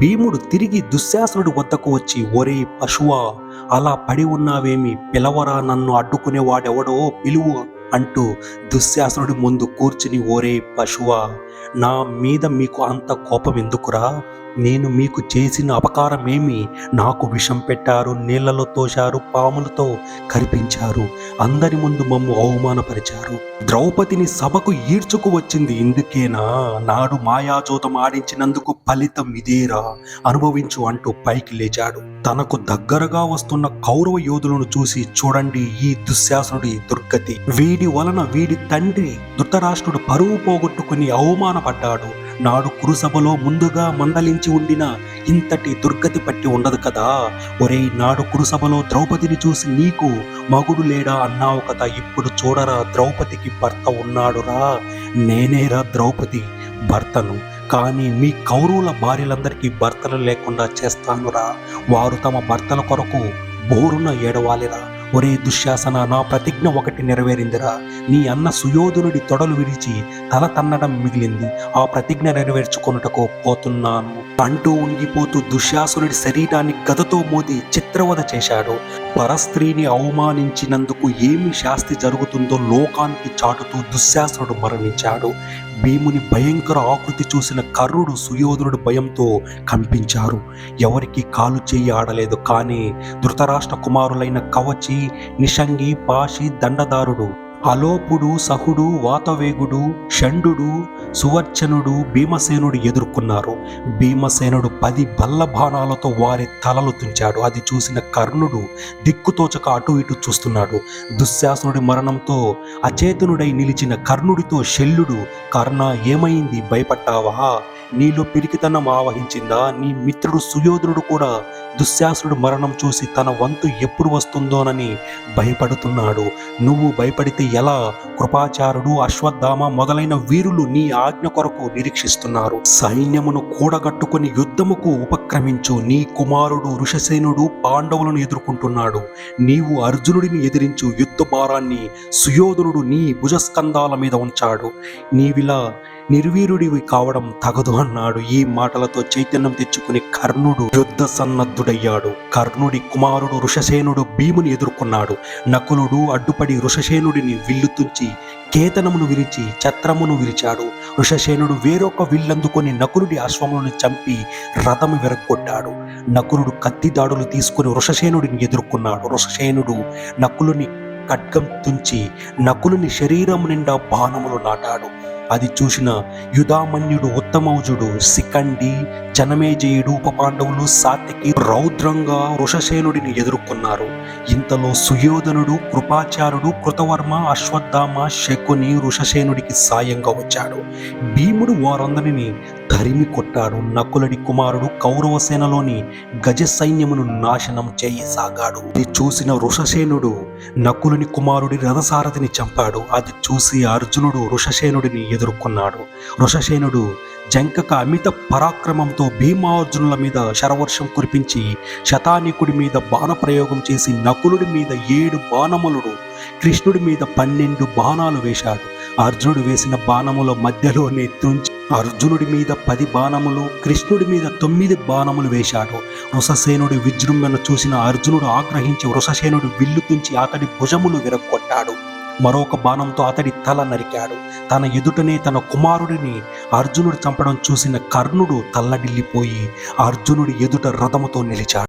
భీముడు తిరిగి దుశ్శాసనుడి వద్దకు వచ్చి ఒరే పశువా అలా పడి ఉన్నావేమి? పిలవరా నన్ను అడ్డుకునేవాడెవడో పిలువు అంటూ దుశ్శాసనుడి ముందు కూర్చుని ఓరే పశువా నా మీద మీకు అంత కోపం ఎందుకురా? నేను మీకు చేసిన అపకారమేమి? నాకు విషం పెట్టారు నీళ్ళలో తోశారు పాములతో కరిపించారు అందరి ముందు మమ్ము అవమానపరిచారు. ద్రౌపదిని సభకు ఈడ్చుకు వచ్చింది. ఇందుకేనా? నాడు మాయాజోతం ఆడించినందుకు ఫలితం ఇదేరా? అనుభవించు అంటూ పైకి లేచాడు. తనకు దగ్గరగా వస్తున్న కౌరవ యోధులను చూసి చూడండి ఈ దుశ్శాసనుడి దుర్గతి. వీడి వలన వీడి తండ్రి ధృతరాష్ట్రుడు పరువు పోగొట్టుకుని అవమానపడ్డాడు. నాడు కురుసభలో ముందుగా మందలించి ఉండిన ఇంతటి దుర్గతి పట్టి ఉండదు కదా. ఒరేయ్ నాడు కురుసభలో ద్రౌపదిని చూసి నీకు మగుడు లేడా అన్నావు కదా. ఇప్పుడు చూడరా ద్రౌపదికి భర్త ఉన్నాడురా. నేనేరా ద్రౌపది భర్తను. కానీ మీ కౌరవుల భార్యలందరికీ భర్తలు లేకుండా చేస్తానురా. వారు తమ భర్తల కొరకు బోరున ఏడవాలిరా. ఒరే దుశ్శాసన నా ప్రతిజ్ఞ ఒకటి నెరవేరిందిరా. నీ అన్న సుయోధనుడి తొడలు విరిచి తల తన్నడం మిగిలింది. ఆ ప్రతిజ్ఞ నెరవేర్చుకొనుటకు పోతున్నాను. అంటూ ఉంగిపోతూ దుశ్శాసునుడి శరీరాన్ని గదతో మోది చిత్రవధ చేశాడు. పరస్త్రీని అవమానించినందుకు ఏమి శాస్తి జరుగుతుందో లోకానికి చాటుతూ దుశ్శాసనుడు మరణించాడు. భీముని భయంకర ఆకృతి చూసిన కర్ణుడు సుయోధనుడు భయంతో కంపించారు. ఎవరికి కాలు చేయి ఆడలేదు. కానీ ధృతరాష్ట్ర కుమారులైన కవచి నిషంగి పాషి దండదారుడు అలోపుడు సహుడు వాతవేగుడు షండు సువర్చనుడు భీమసేనుడు ఎదుర్కొన్నారు. భీమసేనుడు పది బల్ల బాణాలతో వారి తలలు తుంచాడు. అది చూసిన కర్ణుడు దిక్కుతోచక అటు ఇటు చూస్తున్నాడు. దుశ్శాసనుడి మరణంతో అచేతనుడై నిలిచిన కర్ణుడితో శల్యుడు కర్ణ ఏమైంది? భయపడ్డావా? నీలో పిరికితనం ఆవహించిందా? నీ మిత్రుడు సుయోధనుడు కూడా దుశ్శాసుడు మరణం చూసి తన వంతు ఎప్పుడు వస్తుందోనని భయపడుతున్నాడు. నువ్వు భయపడితే ఎలా? కృపాచారుడు అశ్వత్థామ మొదలైన వీరులు నీ ఆజ్ఞ కొరకు నిరీక్షిస్తున్నారు. సైన్యమును కూడగట్టుకుని యుద్ధముకు ఉపక్రమించు. నీ కుమారుడు ఋషసేనుడు పాండవులను ఎదుర్కొంటున్నాడు. నీవు అర్జునుడిని ఎదిరించు. యుద్ధ భారాన్ని సుయోధనుడు నీ భుజస్కంధాల మీద ఉంచాడు. నీవిలా నిర్వీరుడివి కావడం తగదు అన్నాడు. ఈ మాటలతో చైతన్యం తెచ్చుకుని కర్ణుడు యుద్ధ సన్నద్ధుడయ్యాడు. కర్ణుడి కుమారుడు ఋషసేనుడు భీముని ఎదుర్కొన్నాడు. నకులుడు అడ్డుపడి ఋషసేనుడిని విల్లు తుంచి కేతనమును విరిచి ఛత్రమును విరిచాడు. ఋషసేనుడు వేరొక విల్లందుకొని నకులుడి అశ్వములను చంపి రథము విరగొట్టాడు నకులుడు కత్తి దాడులు తీసుకుని ఋషసేనుడిని ఎదుర్కొన్నాడు. ఋషసేనుడు నకులుని ఖడ్గం తుంచి నకులుని శరీరం నిండా బాణములు నాటాడు. అది చూసిన యుధామన్యుడు ఉత్తమౌజుడు సికండి జనమేజయుడు ఉపపాండవులు సాత్యకి రౌద్రంగా వృషసేనుడిని ఎదుర్కొన్నారు. ఇంతలో సుయోధనుడు కృపాచారుడు కృతవర్మ అశ్వత్థామ శకుని ఋషసేనుడికి సాయంగా వచ్చాడు. భీముడు వారందరిని తరిమి కొట్టాడు నకులడి కుమారుడు కౌరవ సేనలోని గజ సైన్యమును నాశనం చేయసాగాడు. ఇది చూసిన ఋషసేనుడు నకులుని కుమారుడి రథసారథిని చంపాడు. అది చూసి అర్జునుడు ఋషసేనుడిని ఎదుర్కొన్నాడు. ఋషసేనుడు జంకక అమిత పరాక్రమంతో భీమార్జునుల మీద శరవర్షం కురిపించి శతానికుడి మీద బాణప్రయోగం చేసి నకులుడి మీద ఏడు బాణములుడు కృష్ణుడి మీద పన్నెండు బాణాలు వేశాడు. అర్జునుడు వేసిన బాణముల మధ్యలోనే తుంచి అర్జునుడి మీద పది బాణములు కృష్ణుడి మీద తొమ్మిది బాణములు వేశాడు. వృషసేనుడి విజృంభణ చూసిన అర్జునుడు ఆగ్రహించి వృషసేనుడు విల్లు తుంచి అతడి భుజములు విరగొట్టాడు మరొక బాణంతో అతడి తల నరికాడు. తన ఎదుటనే తన కుమారుడిని అర్జునుడు చంపడం చూసిన కర్ణుడు తల్లడిల్లిపోయి అర్జునుడి ఎదుట రథముతో నిలిచాడు.